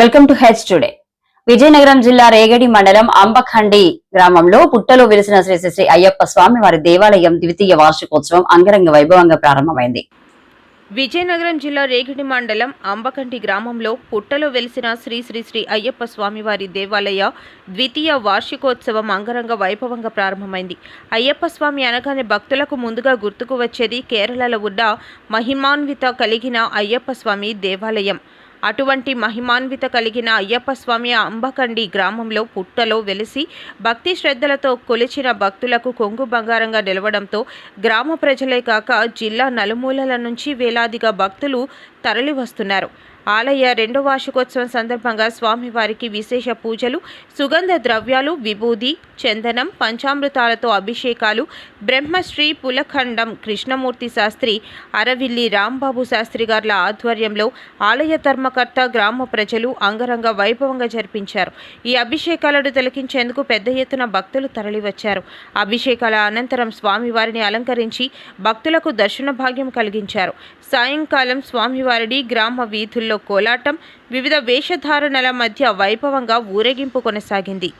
Welcome to H today. Vizianagaram జిల్లా రేగడి మండలం అంబఖండి గ్రామంలో పుట్టలో వెలిసిన శ్రీ శ్రీ శ్రీ అయ్యప్ప స్వామి వారి దేవాలయం ద్వితీయ వార్షికోత్సవం అంగరంగ వైభవంగా ప్రారంభమైంది. విజయనగరం జిల్లా రేగిడి మండలం అంబకంటి గ్రామంలో పుట్టలో వెలిసిన శ్రీ శ్రీ శ్రీ అయ్యప్ప స్వామివారి దేవాలయ ద్వితీయ వార్షికోత్సవం అంగరంగ వైభవంగా ప్రారంభమైంది. అయ్యప్ప స్వామి అనగానే భక్తులకు ముందుగా గుర్తుకు వచ్చేది కేరళలో ఉన్న మహిమాన్విత కలిగిన అయ్యప్ప స్వామి దేవాలయం. అటువంటి మహిమాన్విత కలిగిన అయ్యప్ప స్వామి అంబకండి గ్రామంలో పుట్టలో వెలిసి భక్తి శ్రద్ధలతో కొలిచిన భక్తులకు కొంగు బంగారంగా నిలవడంతో గ్రామ ప్రజలే కాక జిల్లా నలుమూలల నుంచి వేలాదిగా భక్తులు తరలి వస్తున్నారు ఆలయ రెండో వార్షికోత్సవం సందర్భంగా స్వామివారికి విశేష పూజలు సుగంధ ద్రవ్యాలు విభూది చందనం పంచామృతాలతో అభిషేకాలు బ్రహ్మశ్రీ పులఖండం కృష్ణమూర్తి శాస్త్రి అరవిల్లి రాంబాబు శాస్త్రి గార్ల ఆధ్వర్యంలో ఆలయ ధర్మకర్త గ్రామ ప్రజలు అంగరంగ వైభవంగా జరిపించారు. ఈ అభిషేకాలను తిలకించేందుకు పెద్ద ఎత్తున భక్తులు తరలివచ్చారు. అభిషేకాల అనంతరం స్వామివారిని అలంకరించి భక్తులకు దర్శన భాగ్యం కలిగించారు. సాయంకాలం స్వామివారిని గ్రామ వీధుల్లో కోలాటం వివిధ వేషధారణల మధ్య వైభవంగా ఊరేగింపు కొనసాగింది.